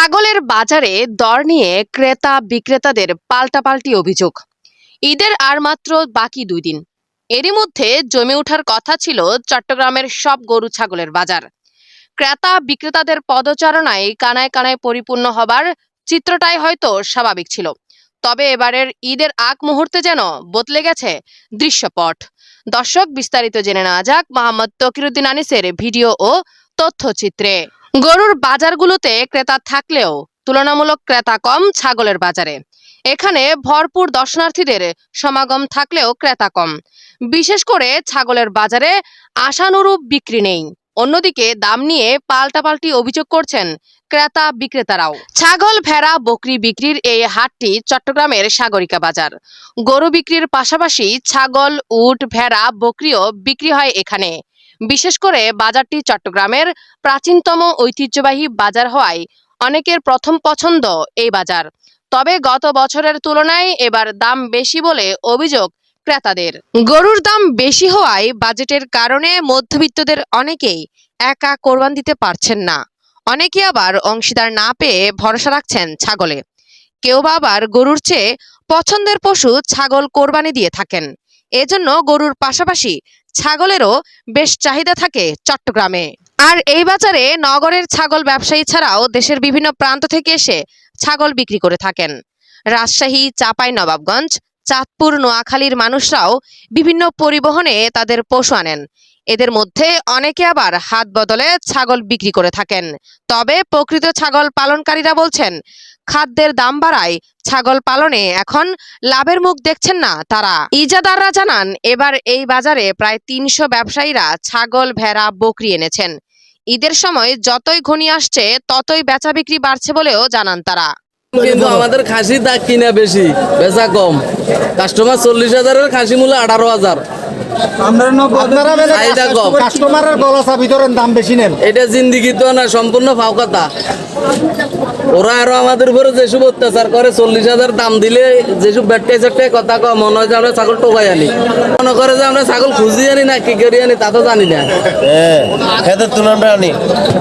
ছাগলের বাজারে দর নিয়ে ক্রেতা বিক্রেতাদের পাল্টাপাল্টি অভিযোগ। ঈদের আর মাত্র বাকি দুই দিন। এরই মধ্যে জমে ওঠার কথা ছিল চট্টগ্রামের সব গরু ছাগলের বাজার। ক্রেতা বিক্রেতাদের পদচারণায় কানায় কানায় পরিপূর্ণ হবার চিত্রটাই হয়তো স্বাভাবিক ছিল। তবে এবারের ঈদের আগ মুহূর্তে যেন বদলে গেছে দৃশ্যপট। দর্শক বিস্তারিত জেনে নেওয়া যাক মোহাম্মদ তকিরুদ্দিন আনিসের ভিডিও ও তথ্যচিত্রে। গরুর বাজারগুলোতে ক্রেতা থাকলেও তুলনামূলক ক্রেতা কম ছাগলের বাজারে। এখানে ভরপুর দর্শনার্থীদের সমাগম থাকলেও ক্রেতা কম। বিশেষ করে ছাগলের বাজারে আশানুরূপ বিক্রি নেই। অন্যদিকে দাম নিয়ে পাল্টাপাল্টি অভিযোগ করছেন ক্রেতা বিক্রেতারাও। ছাগল ভেড়া বকরি বিক্রির এই হাটটি চট্টগ্রামের সাগরিকা বাজার। গরু বিক্রির পাশাপাশি ছাগল, উট, ভেড়া, বকরিও বিক্রি হয় এখানে। বিশেষ করে বাজারটি চট্টগ্রামের প্রাচীনতম ঐতিহ্যবাহী বাজার হওয়ায় অনেকের প্রথম পছন্দ এই বাজার। তবে গত বছরের তুলনায় এবার দাম বেশি বলে অভিযোগ ক্রেতাদের। গরুর দাম বেশি হওয়ায় বাজেটের কারণে মধ্যবিত্তদের অনেকেই একা কোরবান দিতে পারছেন না। অনেকে আবার অংশীদার না পেয়ে ভরসা রাখছেন ছাগলে। কেউ বা আবার গরুর চেয়ে পছন্দের পশু ছাগল কোরবানি দিয়ে থাকেন। এজন্য গরুর পাশাপাশি ছাগলেরও বেশ চাহিদা থাকে চট্টগ্রামে। আর এই বাজারে নগরের ছাগল ব্যবসায়ী ছাড়াও দেশের বিভিন্ন প্রান্ত থেকে এসে ছাগল বিক্রি করে থাকেন। রাজশাহী, চাপাই, নবাবগঞ্জ, চাঁদপুর, নোয়াখালীর মানুষরাও বিভিন্ন পরিবহনে তাদের পশু আনেন। এদের মধ্যে অনেকে আবার হাত বদলে ছাগল বিক্রি করে থাকেন। তবে প্রকৃত ছাগল পালনকারীরা বলছেন খাদ্যের দাম বাড়ায়। ছাগল পালনে এখন লাভের মুখ দেখছেন না তারা। ইজাদাররা জানান, এবার এই বাজারে প্রায় তিনশো ব্যবসায়ীরা ছাগল, ভেড়া, বকরি এনেছেন। ঈদের সময় যতই ঘনিয়ে আসছে, ততই বেচা বিক্রি বাড়ছে বলেও জানান তারা। কিন্তু আমাদের খাসি দাগ কিনা বেশি, বেচা কম। কাস্টমার চল্লিশ হাজারের খাসি মূল্য আঠারো হাজার। আপনারা বেলে চাহিদা কম। কাস্টমারের গলা চাবি ধরেন দাম বেশি নেন। এটা জিন্দিগি তো না সম্পূর্ণ ফাও কথা। ওরা আরও আমাদের উপরে যেসব অত্যাচার করে চল্লিশ হাজার দাম দিলে যেসব ব্যাটকাই চারটাই কথা কম মনে হয় যে আমরা ছাগল টোকাই আনি। মনে করে যে আমরা ছাগল খুঁজি আনি না কি করি আনি তা তো জানি না। আনি।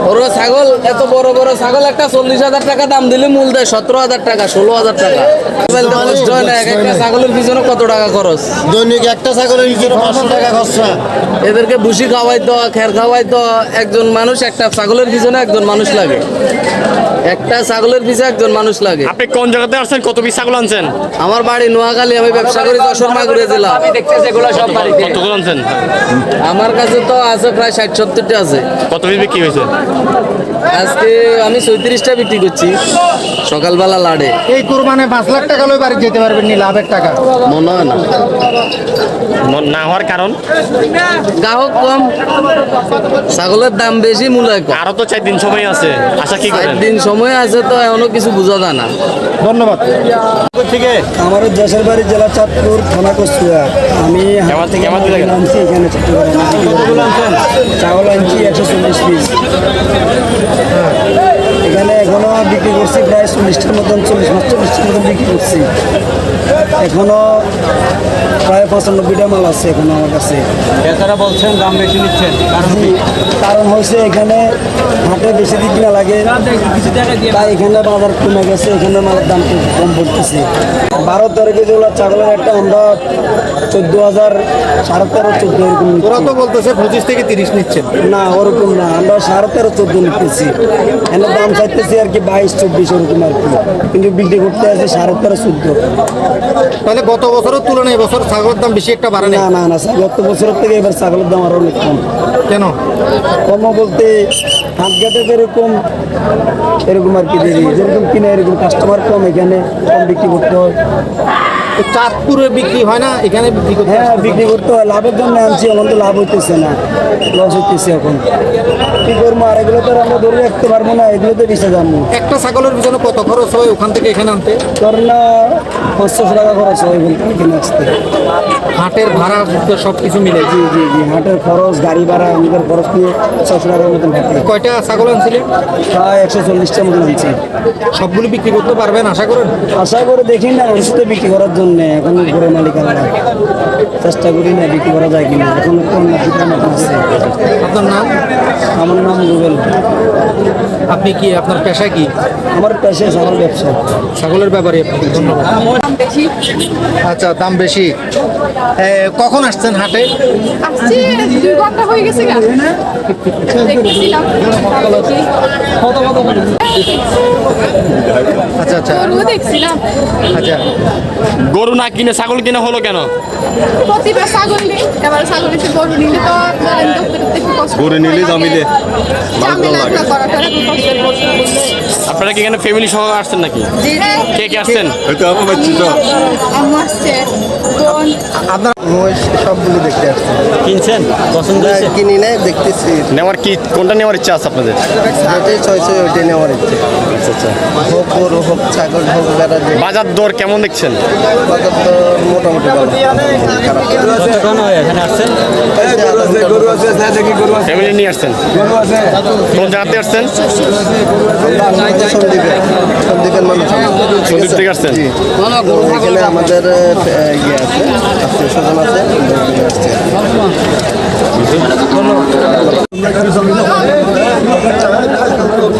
ওরা ছাগল এত বড় বড় ছাগল একটা চল্লিশ হাজার টাকা দাম দিলে মূল দেয় সতেরো হাজার টাকা ষোলো হাজার টাকা। ছাগলের পিছনে কত টাকা খরচ? দৈনিক একটা ছাগলের পাঁচশো টাকা খরচা এদেরকে ভুসি খাওয়াইতো খের খাওয়াইতো একজন মানুষ একটা ছাগলের পিছনে একজন মানুষ লাগে। একটা ছাগলের পিছনে একজন মানুষ লাগে। আপনি কোন জায়গাতে আসছেন? কত পিস ছাগল আনছেন? আমার বাড়ি নোয়াখালী আমি ব্যবসা করি যশোর মাগুরে জেলা। কতগুলো আনছেন? আমার কাছে তো আছে প্রায় ষাট সত্তরটা আছে। কত পিস বিক্রি হয়েছে? আজকে আমি চৌত্রিশটা বিক্রি করছি। সকালবেলা লাড়ে। এই কোরবানে পাঁচ লাখ টাকা লই বাড়ি যেতে পারবেন নি লাভের টাকা। মনে হয় না। ন- না হওয়ার কারণ? গ্রাহক কম ছাগলের দাম বেশি মূল্য কম। আরও তো চার দিন সময় আছে আশা কি চার করেন? দিন সময় আছে তো এখনও কিছু বোঝা যায় না। ধন্যবাদ। থেকে? আমার দেশের বাড়ি জেলা চাঁদপুর থানা কস্তুয়া আমি? আনছি এখানে চট্টগ্রামে চাউল আনছি একশো চল্লিশ পিস। এখানে এখনও বিক্রি করছি প্রায় চল্লিশটার মতন চল্লিশ মাস চল্লিশটার মতন বিক্রি করছি। এখনও প্রায় পঁচানব্বইটা মাল আছে এখনও আমার কাছে। ক্রেতারা বলছেন দাম বেশি নিচ্ছেন কারণ হয়েছে এখানে হাটে বেশি দিক না লাগে তাই এখানে বাজার কমে গেছে এখানে মালের দাম একটু কম পড়তেছে। বারো তেরো কেজি ওলা ছাগলের একটা আমরা চোদ্দ হাজার সাড়ে তেরো চোদ্দ এরকম ওরা তো বলতেছে পঁচিশ থেকে তিরিশ নিচ্ছেন। না ওরকম না আমরা সাড়ে তেরো চোদ্দ নিতেছি। এখানে দাম চাইতেছি আর কি বাইশ চব্বিশ ওরকম আর কি। কিন্তু বিক্রি করতে আছে সাড়ে তেরো চোদ্দ। তাহলে গত বছরের তুলনায় এবছর ছাগলের দাম বেশি একটা বাড়ে না না না গত বছরের থেকে এবার ছাগলের দাম আরও অনেক কম। কেন? কম বলতে হাত গেটে যেরকম এরকম আর কি দেরি যেরকম কিনে এরকম কাস্টমার কম এখানে কম বিক্রি করতে হয়। তো চাঁদপুরে বিক্রি হয় না? এখানে বিক্রি করতে হ্যাঁ বিক্রি করতে হয়। লাভের জন্য আনছি এখন তো লাভ হইতেছে না। লস হইতেছে এখন। কি করব? আর এগুলো তো আমরা ধরে রাখতে পারব না এগুলো তো বেঁচে যাব। একটা ছাগলের পিছনে কত খরচ হয়? ওখান থেকে এখানে আনতে? ধর না পাঁচশো টাকা খরচ হয় বলতে এখানে আসতে। হাটের ভাড়া সব কিছু মিলে। জি জি জি হাটের খরচ গাড়ি ভাড়া আমাদের খরচ নিয়ে ছশো টাকার মতন হাঁটে। কয়টা ছাগল আনছিলেন প্রায় একশো চল্লিশটার মতন আনছি। সবগুলো বিক্রি করতে পারবেন আশা করেন? আশা করে দেখি না আনছি তো বিক্রি করার জন্য। নেই এখন উপরে মালিকানা। চেষ্টা করি না বিক্রি করা যায় কিনা। এখন কন্যা আছে? আপনার নাম? আমার নাম রুবেল। আপনি কি আপনার পেশা কি? আমার পেশায় আমার ব্যবসা। ছাগলের ব্যাপারে আপনাকে ধন্যবাদ। আচ্ছা দাম বেশি। কখন আসছেন হাটে? আসছি দুই আচ্ছা আচ্ছা। গরু দেখছিলাম। আচ্ছা। গরু না কিনে ছাগল কিনে হলো কেন? প্রতিবার ছাগল নিই এবার ছাগল এসে গরু নিলে তো গরু জামিলে আপনারা কি এখানে ফ্যামিলি সহ আসছেন নাকি? কে কে আসছেন? আপনার সবগুলো দেখতে আসছেন কিনছেন? পছন্দ হয়েছে? কিনি নাই দেখতেছি। নেওয়ার কি কোনটা নেওয়ার ইচ্ছা আছে আপনাদের? ছয় ছয় ওইটাই নেওয়ার ইচ্ছে। আচ্ছা আচ্ছা। হোক গরু হোক ছাগল হোক বেড়া বাজার দর কেমন দেখছেন? বাজার তো মোটামুটি ভালো। খারাপ এখানে আসছেন? ফ্যামিলি নিয়ে আসছেন? কোন জায়গাতে আসছেন? সন্দীপের সন্দীপের মানুষ। সন্দীপ থেকে আসছেন? এখানে আমাদের ইয়ে আছে আত্মীয় স্বজন আছে আসছে।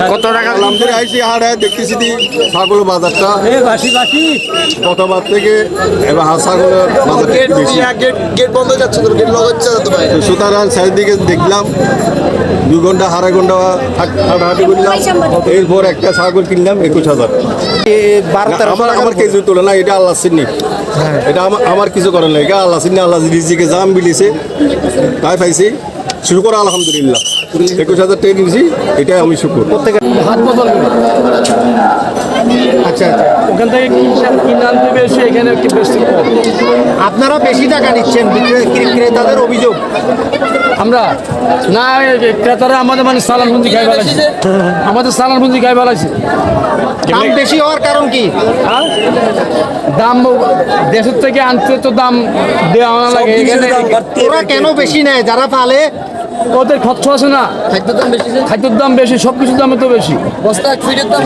কত টাকা? আলহামদুলিল্লাহ আইসি হাড়ে দেখতেছি দি বাজারটা। গতবার থেকে এবার হাঁস ছাগলের বাজারটা একটু বেশি। তো সুতরাং চারিদিকে দেখলাম দুই ঘণ্টা আড়াই ঘণ্টা হাট- হাঁটাহাঁটি করলাম। এরপর একটা ছাগল কিনলাম একুশ হাজার। আমার আমার কেজি তোলে এটা আল্লাহ সিন্নি। এটা আমার কিছু করার নাই। আল্লাহ সিন্নি আল্লাহ রিজিকে জাম বিলিছে তাই পাইছি। শুকর আলহামদুলিল্লাহ। একুশ হাজার টাকা নিয়েছি এটাই আমি শুকুর। আচ্ছা আচ্ছা। ওখান থেকে বেশি এখানে একটু বেশি কম আপনারা বেশি টাকা নিচ্ছেন ক্রে- ক্রেতাদের অভিযোগ। আমরা না ক্রেতারা আমাদের মানে সালান সালানবন্দি খাই ফেলাইছে। আমাদের সালান সালানবন্দি খাই ফেলাইছে। দাম বেশি হওয়ার কারণ কি? দাম দেশের থেকে আনতে তো দাম দেওয়া লাগে এখানে ওরা কেন বেশি নেয়? যারা পালে? ওদের খরচ আছে না। খাদ্যের দাম বেশি খাদ্যের দাম বেশি সব কিছুর দামে তো বেশি। বস্তা ফিটের দাম